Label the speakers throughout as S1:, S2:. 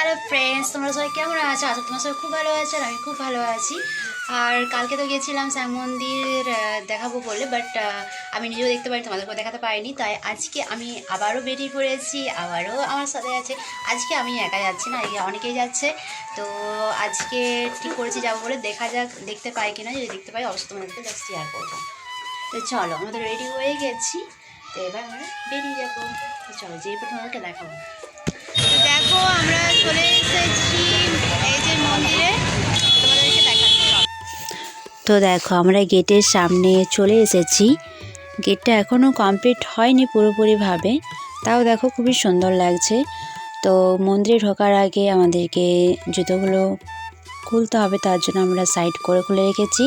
S1: Hello friends তোমরা সবাই কেমন আছো? আছো তোমার সবাই খুব ভালো আছো আর আমি খুব ভালো আছি। আর কালকে তো গিয়েছিলাম শ্যাম মন্দির দেখাবো বলে বাট আমি নিজেও দেখতে পারি, তোমাদেরকেও দেখাতে পারিনি। তাই আজকে আমি আবারও বেরিয়ে পড়েছি, আবারও আমার সাথে আছে। আজকে আমি একা যাচ্ছি না অনেকেই যাচ্ছে। তো আজকে ঠিক করেছি যাব বলে, দেখা যাক দেখতে পাই কিনা। যদি দেখতে পাই, অবশ্যই তোমাদেরকে জাস্ট শেয়ার করব। তো চলো আমাদের রেডি হয়ে গেছি। তো এবার আমরা বেরিয়ে যাব। চলো, যেই তোমাদেরকে দেখাবো। দেখো, আমরা তো দেখো, আমরা গেটের সামনে চলে এসেছি। গেটটা এখনও কমপ্লিট হয়নি পুরোপুরিভাবে। তাও দেখো খুবই সুন্দর লাগছে। তো মন্দিরে ঢোকার আগে আমাদেরকে জুতোগুলো খুলতে হবে, তার জন্য আমরা সাইড করে খুলে রেখেছি।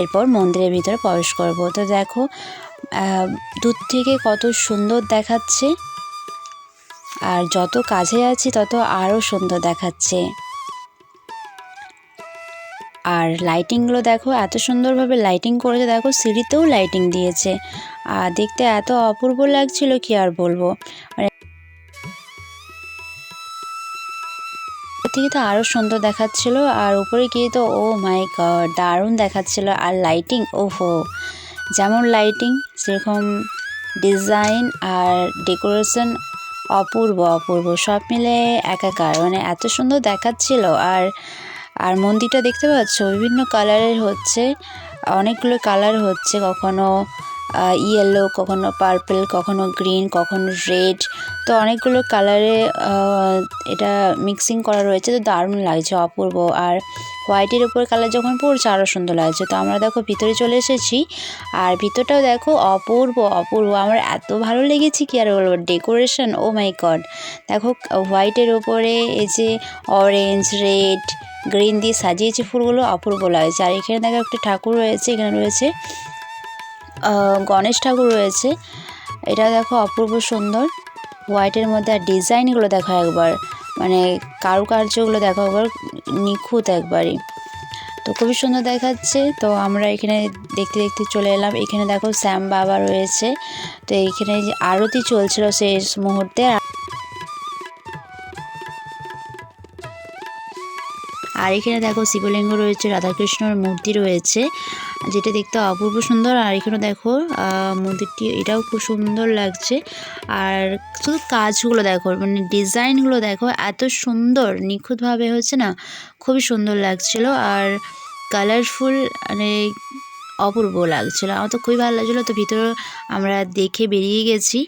S1: এরপর মন্দিরের ভিতরে প্রবেশ করব। তো দেখো দূর থেকে কত সুন্দর দেখাচ্ছে। আর যত কাছে আছি, তত আরও সুন্দর দেখাচ্ছে। আর লাইটিংগুলো দেখো, এত সুন্দরভাবে লাইটিং করেছে। দেখো, সিঁড়িতেও লাইটিং দিয়েছে। আর দেখতে এত অপূর্ব লাগছিল, কি আর বলব? থেকে তো আরও সুন্দর দেখাচ্ছিল, আর উপরে গিয়ে তো, ও মাই গড দারুণ দেখাচ্ছিল। আর লাইটিং ওহো, যেমন লাইটিং সেরকম ডিজাইন আর ডেকোরেশন অপূর্ব অপূর্ব। সব মিলে একাকার। মানে এত সুন্দর দেখাচ্ছিল। আর আর মন্দিরটা দেখতে পাচ্ছ? বিভিন্ন কালারের হচ্ছে। অনেকগুলো কালার হচ্ছে। কখনো ইয়েলো কখনো পার্পল কখনো গ্রিন কখনো রেড তো অনেকগুলো কালারে এটা মিক্সিং করা রয়েছে। তো দারুণ লাগছে, অপূর্ব। আর হোয়াইটের উপর কালার যখন পড়ছে আরও সুন্দর লাগছে। তো আমরা দেখো ভিতরে চলে এসেছি। আর ভিতরটাও দেখো অপূর্ব অপূর্ব। আমার এত ভালো লেগেছে কি আর বলব? ডেকোরেশন ও মাই গড দেখো হোয়াইটের ওপরে এই যে অরেঞ্জ রেড গ্রিন দিয়ে সাজিয়েছে ফুলগুলো, অপূর্ব লাগছে। আর এখানে দেখো একটা ঠাকুর রয়েছে, এখানে রয়েছে গণেশ ঠাকুর রয়েছে। এটা দেখো অপূর্ব সুন্দর। হোয়াইটের মধ্যে আর ডিজাইনগুলো দেখো একবার। মানে কারুকার্যগুলো দেখা একবার নিখুঁত একবারই। তো খুবই সুন্দর দেখাচ্ছে। তো আমরা এখানে দেখতে দেখতে চলে এলাম। এখানে দেখো শ্যাম বাবা রয়েছে। তো এইখানে যে আরতি চলছিল শেষ মুহূর্তে। আর এখানে দেখো শিবলিঙ্গ রয়েছে, রাধাকৃষ্ণর মূর্তি রয়েছে, যেটা দেখতে অপূর্ব সুন্দর। আর এখানে দেখো মন্দিরটি, এটাও খুব সুন্দর লাগছে। আর শুধু কাজগুলো দেখো মানে ডিজাইনগুলো দেখো, এত সুন্দর, নিখুঁতভাবে হচ্ছে না, খুবই সুন্দর লাগছিল। আর কালারফুল মানে অপূর্ব লাগছিল। আমার তো খুবই ভালো লাগছিল, তো ভিতরে আমরা দেখে বেরিয়ে গেছি।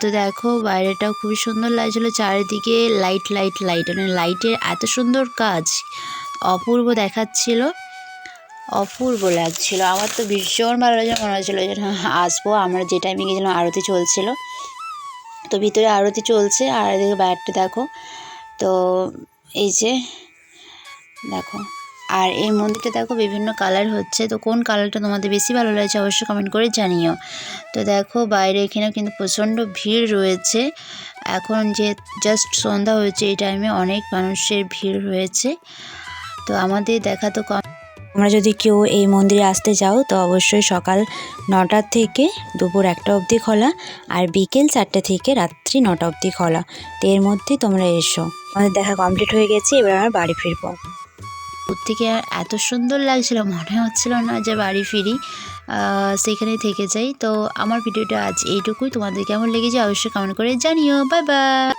S1: তো দেখো বাইরেটাও খুবই সুন্দর লাগছিল চারিদিকে লাইট লাইট লাইট মানে লাইটের এত সুন্দর কাজ অপূর্ব দেখাচ্ছিল। অপূর্ব লাগছিল। আমার তো ভীষণ ভালো লাগছে মনে হচ্ছিল যে না, আসব। আমরা যে টাইমে গেছিলাম আরতি চলছিল। তো ভিতরে আরতি চলছে আর এদিকে বাইরটা দেখো। তো এই যে দেখো। আর এই মন্দিরটা দেখো বিভিন্ন কালার হচ্ছে। তো কোন কালারটা তোমাদের বেশি ভালো লাগছে অবশ্যই কমেন্ট করে জানিও। তো দেখো বাইরে এখানে কিন্তু প্রচণ্ড ভিড় রয়েছে। এখন যে জাস্ট সন্ধ্যা হয়েছে, এই টাইমে অনেক মানুষের ভিড় রয়েছে। তো আমাদের দেখা তো কম তোমরা যদি কেউ এই মন্দিরে আসতে যাও তো অবশ্যই সকাল নটার থেকে দুপুর একটা অবধি খোলা আর বিকেল চারটে থেকে রাত্রি নটা অবধি খোলা। তো এর মধ্যে তোমরা এসো। আমাদের দেখা কমপ্লিট হয়ে গেছে, এবার আমরা বাড়ি ফিরবো। থেকে এত সুন্দর লাগছিল, মনে হচ্ছিল না যে বাড়ি ফিরি সেখানে থেকে যাই। তো আমার ভিডিওটা আজ এইটুকুই। তোমাদের কেমন লেগেছে অবশ্যই কমেন্ট করে জানিও। Bye bye